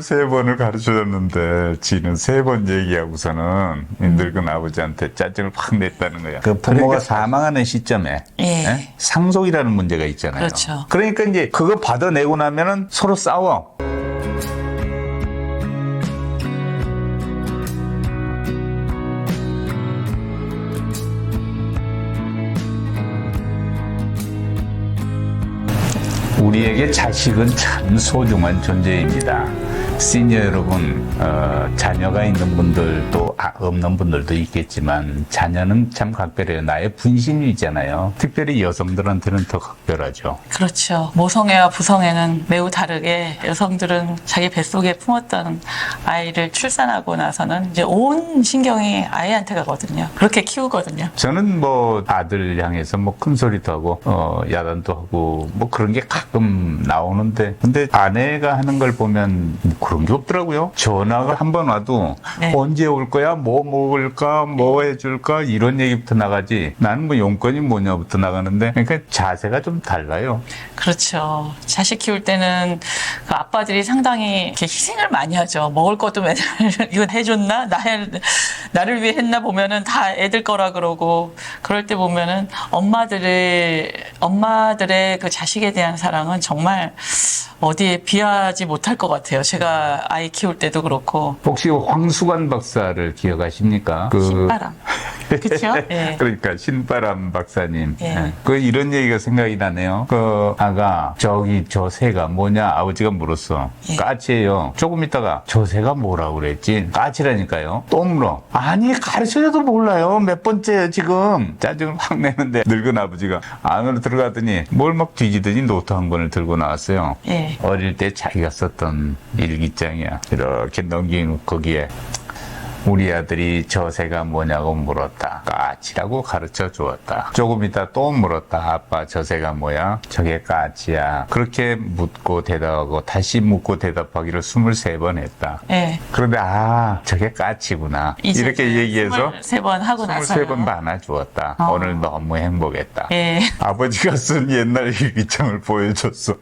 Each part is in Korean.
세 번을 가르쳐줬는데 지는 세 번 얘기하고서는 이 늙은 아버지한테 짜증을 확 냈다는 거야. 그 부모가 그러니까 사망하는 시점에 예. 예? 상속이라는 문제가 있잖아요. 그렇죠. 그러니까 이제 그거 받아내고 나면은 서로 싸워. 우리에게 자식은 참 소중한 존재입니다. 시니어 여러분, 어, 자녀가 있는 분들도 아, 없는 분들도 있겠지만 자녀는 참 각별해요. 나의 분신이잖아요. 특별히 여성들한테는 더 각별하죠. 그렇죠. 모성애와 부성애는 매우 다르게 여성들은 자기 뱃속에 품었던 아이를 출산하고 나서는 이제 온 신경이 아이한테 가거든요. 그렇게 키우거든요. 저는 뭐 아들 향해서 뭐 큰 소리도 하고 어 야단도 하고 뭐 그런 게 가끔 나오는데 근데 아내가 하는 걸 보면 뭐 그런 게 없더라고요. 전화가 한 번 와도 네. 언제 올 거야? 뭐 먹을까? 뭐 해줄까? 이런 얘기부터 나가지. 나는 뭐 용건이 뭐냐부터 나가는데 그러니까 자세가 좀 달라요. 그렇죠. 자식 키울 때는 그 아빠들이 상당히 희생을 많이 하죠. 먹을 것도 맨날 이건 해줬나? 나, 나를 위해 했나 보면은 다 애들 거라 그러고 그럴 때 보면은 엄마들의 엄마들의 그 자식에 대한 사랑은 정말 어디에 비하지 못할 것 같아요. 제가 아이 키울 때도 그렇고 혹시 황수관 박사를 기억하십니까? 그 신바람. 그렇죠? 예. 그러니까 신바람 박사님. 예. 예. 그 이런 얘기가 생각이 나네요. 그 아가 저기 저 새가 뭐냐 아버지가 물었어. 예. 까치예요. 조금 있다가 저 새가 뭐라고 그랬지? 까치라니까요. 또 물어. 아니 가르쳐줘도 몰라요. 몇 번째예요 지금. 짜증을 확 내는데 늙은 아버지가 안으로 들어가더니 뭘 막 뒤지더니 노트 한 권을 들고 나왔어요. 예. 어릴 때 자기가 썼던 일기 장이야. 이렇게 넘기고 거기에 우리 아들이 저 새가 뭐냐고 물었다. 까치라고 가르쳐 주었다. 조금 있다 또 물었다. 아빠 저 새가 뭐야? 저게 까치야. 그렇게 묻고 대답하고 다시 묻고 대답하기를 23번 했다. 예. 그런데 아 저게 까치구나. 이렇게 얘기해서 세번 하고 나서 23번 반아 주었다. 어. 오늘 너무 행복했다. 예. 아버지가 쓴 옛날 일기장을 보여줬어.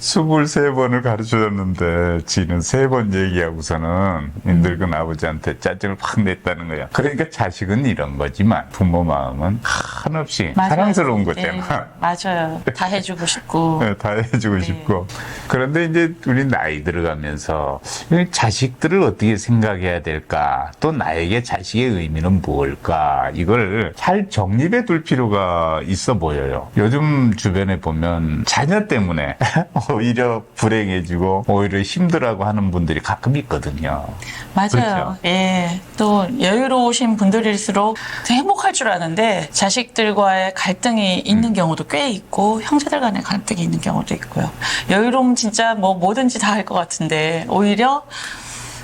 23번을 가르쳐줬는데 지는 세번 얘기하고서는 이 늙은 아버지한테 짜 증을 확 냈다는 거야. 그러니까 자식은 이런 거지만 부모 마음은 한없이 맞아요. 사랑스러운 예, 거잖아. 맞아요. 다 해주고 싶고. 네, 다 해주고 싶고. 그런데 이제 우리 나이 들어가면서 이 자식들을 어떻게 생각해야 될까? 또 나에게 자식의 의미는 무엇일까? 이걸 잘 정립해 둘 필요가 있어 보여요. 요즘 주변에 보면 자녀 때문에 오히려 불행해지고 오히려 힘들어하고 하는 분들이 가끔 있거든요. 맞아요. 그렇죠. 예. 또 여유로우신 분들일수록 더 행복할 줄 아는데 자식들과의 갈등이 있는 음. 경우도 꽤 있고 형제들 간의 갈등이 있는 경우도 있고요. 여유로움 진짜 뭐 뭐든지 다 할 것 같은데 오히려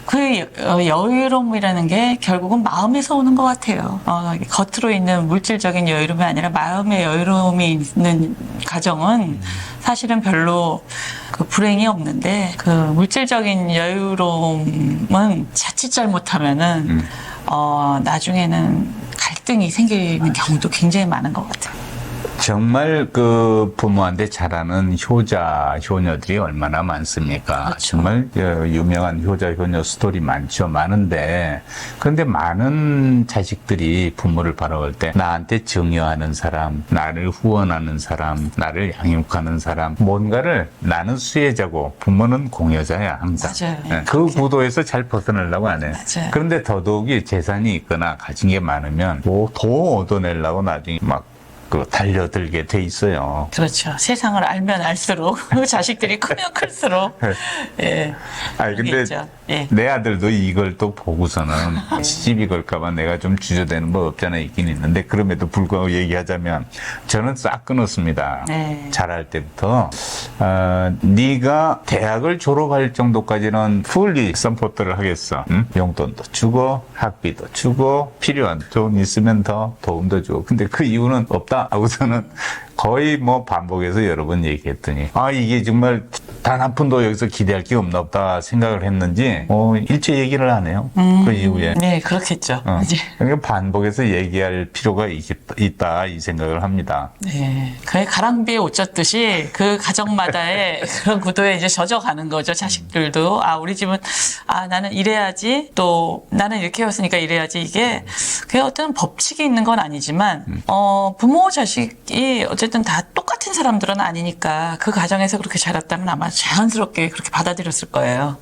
그 여- 여유로움이라는 게 결국은 마음에서 오는 것 같아요. 어, 겉으로 있는 물질적인 여유로움이 아니라 마음의 여유로움이 있는 가정은 사실은 별로 그 불행이 없는데 그 물질적인 여유로움은 자칫 잘못하면은 음. 어, 나중에는 갈등이 생기는 경우도 굉장히 많은 것 같아요. 정말 그 부모한테 잘하는 효자, 효녀들이 얼마나 많습니까? 그렇죠. 정말 그 유명한 효자, 효녀 스토리 많죠. 많은데, 그런데 많은 자식들이 부모를 바라볼 때 나한테 증여하는 사람, 나를 후원하는 사람, 나를 양육하는 사람, 뭔가를 나는 수혜자고 부모는 공여자야, 항상. 맞아요. 예, 그 구도에서 잘 벗어나려고 안 해. 맞아요. 그런데 더더욱이 재산이 있거나 가진 게 많으면 뭐더 얻어내려고 나중에 막 그 달려들게 돼 있어요. 그렇죠. 세상을 알면 알수록 자식들이 크면 클수록 예. 아니 근데. 예. 내 아들도 이걸 또 보고서는 시집이 걸까봐 내가 좀 주저되는 법 없잖아 있긴 있는데 그럼에도 불구하고 얘기하자면 저는 싹 끊었습니다. 네. 잘할 때부터 어, 네가 대학을 졸업할 정도까지는 풀리 썸포트를 하겠어. 응? 용돈도 주고 학비도 주고 필요한 돈 있으면 더 도움도 주고 근데 그 이유는 없다 하고서는 거의 뭐 반복해서 여러 번 얘기했더니 아 이게 정말 단 한 푼도 여기서 기대할 게 없나 보다 생각을 했는지 어, 일체 얘기를 안 해요. 그 이후에. 네, 그렇겠죠. 어. 그러니까 반복해서 얘기할 필요가 있- 있다 이 생각을 합니다. 네, 그의 가랑비에 옷 젖듯이 그 가정마다의 그런 구도에 이제 젖어가는 거죠. 자식들도 아 우리 집은 아 나는 이래야지 또 나는 이렇게 했으니까 이래야지 이게 그게 어떤 법칙이 있는 건 아니지만 어 부모 자식이 어쨌든 다 똑같은 사람들은 아니니까 그 가정에서 그렇게 자랐다면 아마 자연스럽게 그렇게 받아들였을 거예요.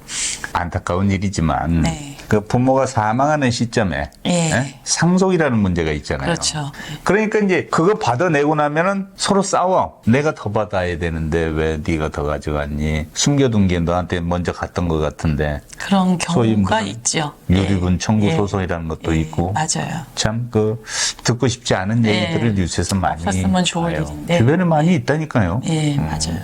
안타까운 일이지만 네. 그 부모가 사망하는 시점에 예. 예? 상속이라는 문제가 있잖아요. 그렇죠. 그러니까 이제 그거 받아내고 나면은 서로 싸워. 내가 더 받아야 되는데 왜 네가 더 가져갔니? 숨겨둔 게 너한테 먼저 갔던 것 같은데 그런 경우가 있죠. 유리분 청구 예. 소송이라는 것도 예, 있고 맞아요. 참 그 듣고 싶지 않은 네. 얘기들을 뉴스에서 많이 없었으면 좋을 봐요. 일인데. 주변에 많이 있다니까요. 예, 맞아요.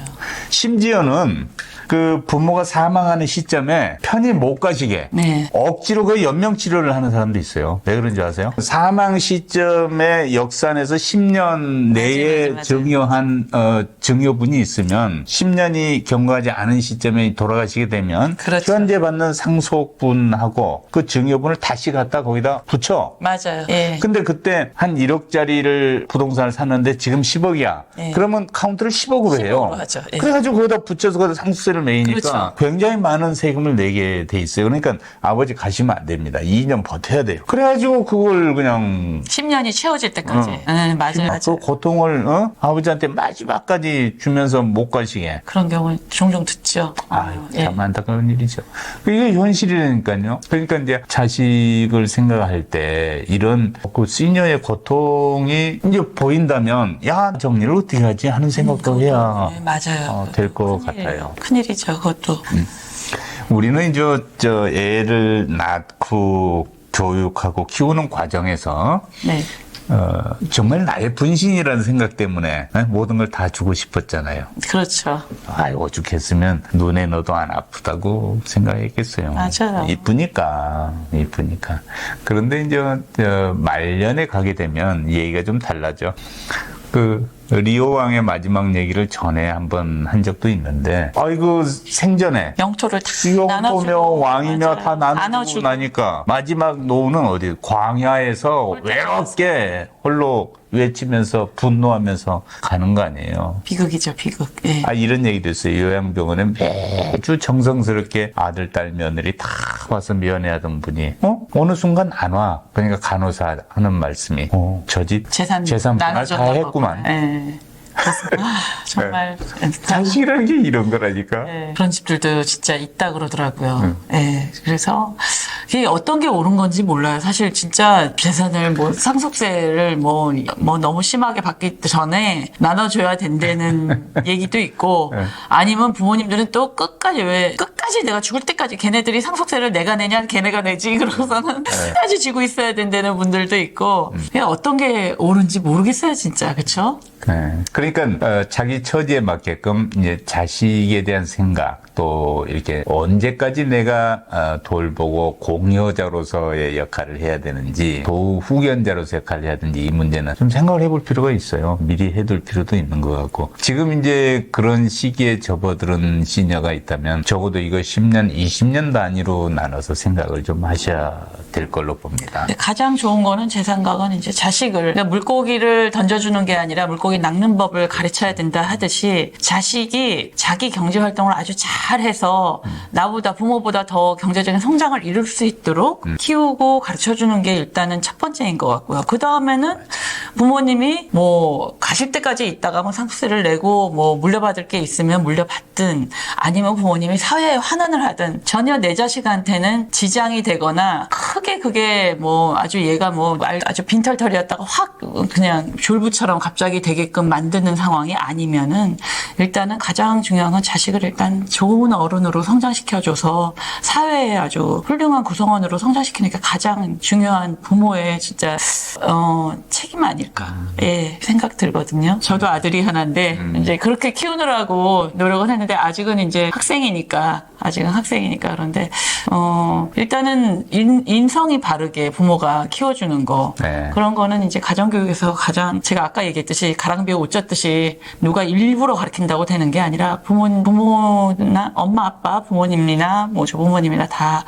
심지어는 그 부모가 사망하는 시점에 편히 못 가시게 네. 억지로 그 연명 치료를 하는 사람도 있어요. 왜 그런지 아세요? 사망 시점에 역산해서 10년 내에 맞아요, 맞아요. 증여한 어, 증여분이 있으면 10년이 경과하지 않은 시점에 돌아가시게 되면 그렇죠. 현재 받는 상속분하고 그 증여분을 다시 갖다 거기다 붙여. 맞아요. 예. 근데 그때 한 1억짜리를 부동산을 샀는데 지금 10억이야. 예. 그러면 카운트를 10억으로 해요. 10억으로 하죠. 예. 그래가지고 거기다 붙여서 거기다 상속세를 매기니까 그렇죠. 굉장히 많은 세금을 내게 돼 있어요. 그러니까 아버지 가시면 안 됩니다. 2년 버텨야 돼요. 그래가지고 그걸 그냥 10년이 채워질 때까지. 어. 네, 맞아요. 그 맞아요. 고통을 어? 아버지한테 마지막까지 주면서 못 가시게. 그런 경우 종종 듣죠. 아유, 예. 참 안타까운 일이죠. 이게 현실이라니까요. 그러니까 이제 자식을 생각할 때 이런 그 시니어의 고통이 이제 보인다면 야 정리를 어떻게 하지 하는 생각도 해야 네, 맞아요. 어, 될것 큰일, 같아요. 큰일이죠, 그것도. 우리는 이제 저 애를 낳고 교육하고 키우는 과정에서 네. 어, 정말 나의 분신이라는 생각 때문에 어, 모든 걸 다 주고 싶었잖아요. 그렇죠. 아이 오죽했으면 눈에 넣어도 안 아프다고 생각했겠어요. 맞아요. 이쁘니까 이쁘니까. 그런데 이제 저 말년에 가게 되면 얘기가 좀 달라져. 그 리오 왕의 마지막 얘기를 전에 한번 한 적도 있는데, 아이고 생전에 영토를 다 영토며 나눠주고. 왕이며 맞아요. 다 나누고 나눠주고. 나니까 마지막 노는 어디 광야에서 외롭게 홀로 외치면서 분노하면서 가는 거 아니에요. 비극이죠, 비극. 예. 아 이런 얘기도 있어요. 요양병원에 매주 정성스럽게 아들, 딸, 며느리 다 와서 면회하던 분이 어 어느 순간 안 와. 그러니까 간호사 하는 말씀이 어, 저 집 재산, 재산 분할 다 나눠줬다고. 했구만. 예. 그래서, 아, 정말. 자식이라는 게 이런 거라니까. 예, 그런 집들도 진짜 있다 그러더라고요. 예, 그래서 이게 어떤 게 옳은 건지 몰라요. 사실 진짜 재산을 뭐 상속세를 뭐, 뭐 너무 심하게 받기 전에 나눠줘야 된다는 얘기도 있고 네. 아니면 부모님들은 또 끝까지 왜 끝까지 내가 죽을 때까지 걔네들이 상속세를 내가 내냐 걔네가 내지 그러고서는 끝까지 지고 있어야 된다는 분들도 있고 그냥 어떤 게 옳은지 모르겠어요 진짜 그렇죠? 네. 그러니까 어, 자기 처지에 맞게끔 이제 자식에 대한 생각 또 이렇게 언제까지 내가 어, 돌보고 공여자로서의 역할을 해야 되는지 또 후견자로서 역할을 해야 되는지 이 문제는 좀 생각을 해볼 필요가 있어요. 미리 해둘 필요도 있는 것 같고 지금 이제 그런 시기에 접어드는 시녀가 있다면 적어도 이거 10년, 20년 단위로 나눠서 생각을 좀 하셔야 될 걸로 봅니다. 가장 좋은 거는 제 생각은 이제 자식을 그러니까 물고기를 던져주는 게 아니라 물고기 낚는 법을 가르쳐야 된다 하듯이 자식이 자기 경제 활동을 아주 잘해서 나보다 부모보다 더 경제적인 성장을 이룰 수 있도록 키우고 가르쳐 주는 게 일단은 첫 번째인 것 같고요. 그 다음에는 부모님이 뭐 가실 때까지 있다가 뭐 상속세를 내고 뭐 물려받을 게 있으면 물려받든 아니면 부모님이 사회에 환원을 하든 전혀 내 자식한테는 지장이 되거나 크게 그게 뭐 아주 얘가 뭐 말- 아주 빈털털이었다가 확 그냥 졸부처럼 갑자기 되게끔 만드는 상황이 아니면은 일단은 가장 중요한 건 자식을 일단 좋은 어른으로 성장시켜줘서 사회에 아주 훌륭한 구성원으로 성장시키는 게 가장 중요한 부모의 진짜 어 책임 아닐까. 아닐까 예 생각 들거든요. 저도 아들이 하나인데 이제 그렇게 키우느라고 노력을 했는데 아직은 이제 학생이니까 아직은 학생이니까 그런데 어 일단은 인, 인성이 바르게 부모가 키워주는 거 네. 그런 거는 이제 가정교육에서 가장 제가 아까 얘기했듯이 가랑비에 옷 젖듯이 누가 일부러 가르친다고 되는 게 아니라 부모 부모나 엄마 아빠 부모님이나 뭐 조부모님이나 다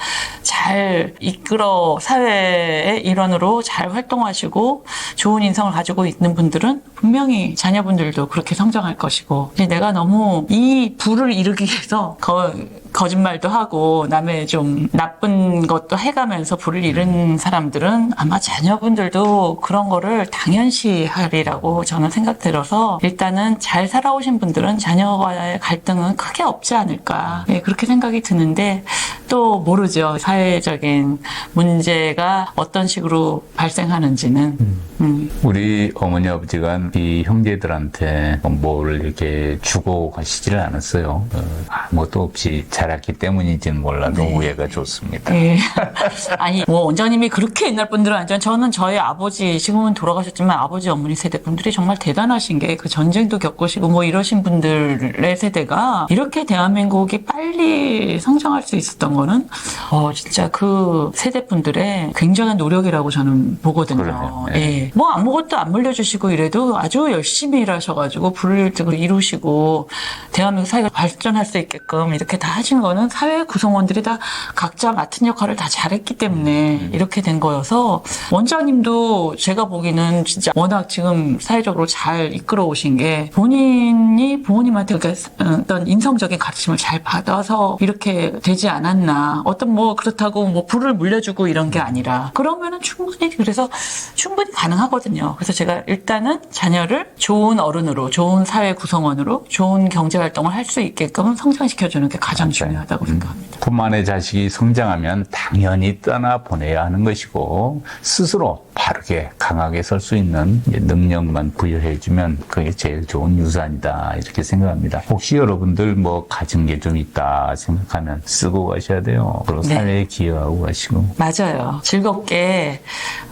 잘 이끌어 사회의 일원으로 잘 활동하시고 좋은 인성을 가지고 있는 분들은 분명히 자녀분들도 그렇게 성장할 것이고 내가 너무 이 부를 이루기 위해서 거, 거짓말도 하고 남의 좀 나쁜 것도 해가면서 부를 이룬 사람들은 아마 자녀분들도 그런 거를 당연시 하리라고 저는 생각 들어서 일단은 잘 살아오신 분들은 자녀와의 갈등은 크게 없지 않을까. 예, 그렇게 생각이 드는데 또 모르죠 사회적인 문제가 어떤 식으로 발생하는지는 음. 우리 어머니 아버지가 이 형제들한테 뭘 이렇게 주고 가시지를 않았어요. 어, 아무것도 없이 자랐기 때문인지는 몰라도 네. 우애가 좋습니다. 예. 아니, 뭐, 원장님이 그렇게 옛날 분들은 아니죠. 저는 저희 아버지, 지금은 돌아가셨지만 아버지, 어머니 세대 분들이 정말 대단하신 게 그 전쟁도 겪으시고 뭐 이러신 분들의 세대가 이렇게 대한민국이 빨리 성장할 수 있었던 거는, 어, 진짜 그 세대 분들의 굉장한 노력이라고 저는 보거든요. 네. 예. 뭐 아무것도 안 물려주시고 이래도 아주 열심히 일하셔가지고 불을 이루시고 대한민국 사회가 발전할 수 있게끔 이렇게 다 하신 거는 사회 구성원들이 다 각자 맡은 역할을 다 잘했기 때문에 이렇게 된 거여서 원장님도 제가 보기에는 진짜 워낙 지금 사회적으로 잘 이끌어 오신 게 본인이 부모님한테 그러니까 어떤 인성적인 가르침을 잘 받아서 이렇게 되지 않았나 어떤 뭐 그렇다고 뭐 불을 물려주고 이런 게 아니라 그러면은 충분히 그래서 충분히 가능하거든요. 그래서 제가 일단은 자녀를 좋은 어른으로, 좋은 사회 구성원으로, 좋은 경제 활동을 할 수 있게끔 성장시켜주는 게 가장 중요하다고 생각합니다. 뿐만의 자식이 성장하면 당연히 떠나 보내야 하는 것이고 스스로 바르게 강하게 설 수 있는 능력만 부여해주면 그게 제일 좋은 유산이다 이렇게 생각합니다. 혹시 여러분들 뭐 가진 게 좀 있다 생각하면 쓰고 가셔야 돼요. 그리고 네. 사회에 기여하고 가시고 맞아요. 즐겁게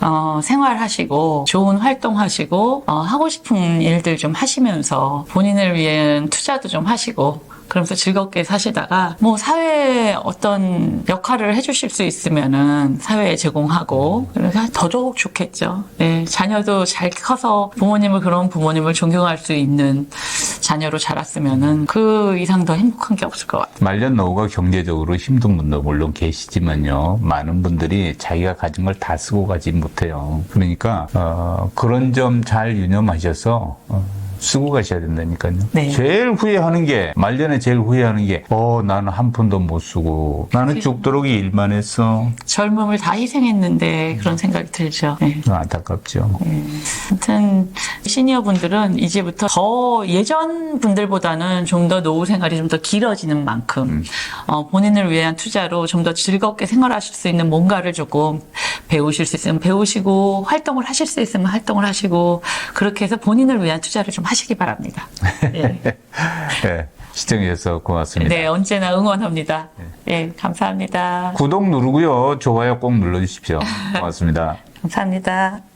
어, 생활하시고 좋은 활동하시고 어, 하고 싶은 일들 좀 하시면서 본인을 위한 투자도 좀 하시고 그러면서 즐겁게 사시다가 뭐 사회에 어떤 역할을 해주실 수 있으면은 사회에 제공하고 그래서 더더욱 좋겠죠. 네, 자녀도 잘 커서 부모님을 그런 부모님을 존경할 수 있는 자녀로 자랐으면은 그 이상 더 행복한 게 없을 것 같아요. 말년 노후가 경제적으로 힘든 분도 물론 계시지만요. 많은 분들이 자기가 가진 걸 다 쓰고 가지 못해요. 그러니까 어, 그런 점 잘 유념하셔서 어, 쓰고 가셔야 된다니까요. 네. 제일 후회하는 게 말년에 제일 후회하는 게 어, 나는 한 푼도 못 쓰고 나는 죽도록 일만 했어. 젊음을 다 희생했는데 그런 생각이 들죠. 네. 안타깝죠. 아무튼 시니어 분들은 이제부터 더 예전 분들보다는 좀 더 노후 생활이 좀 더 길어지는 만큼 어, 본인을 위한 투자로 좀 더 즐겁게 생활하실 수 있는 뭔가를 조금 배우실 수 있으면 배우시고 활동을 하실 수 있으면 활동을 하시고 그렇게 해서 본인을 위한 투자를 좀 하시기 바랍니다. 예. 네, 시청해주셔서 고맙습니다. 네, 언제나 응원합니다. 예, 감사합니다. 구독 누르고요. 좋아요 꼭 눌러주십시오. 고맙습니다. 감사합니다.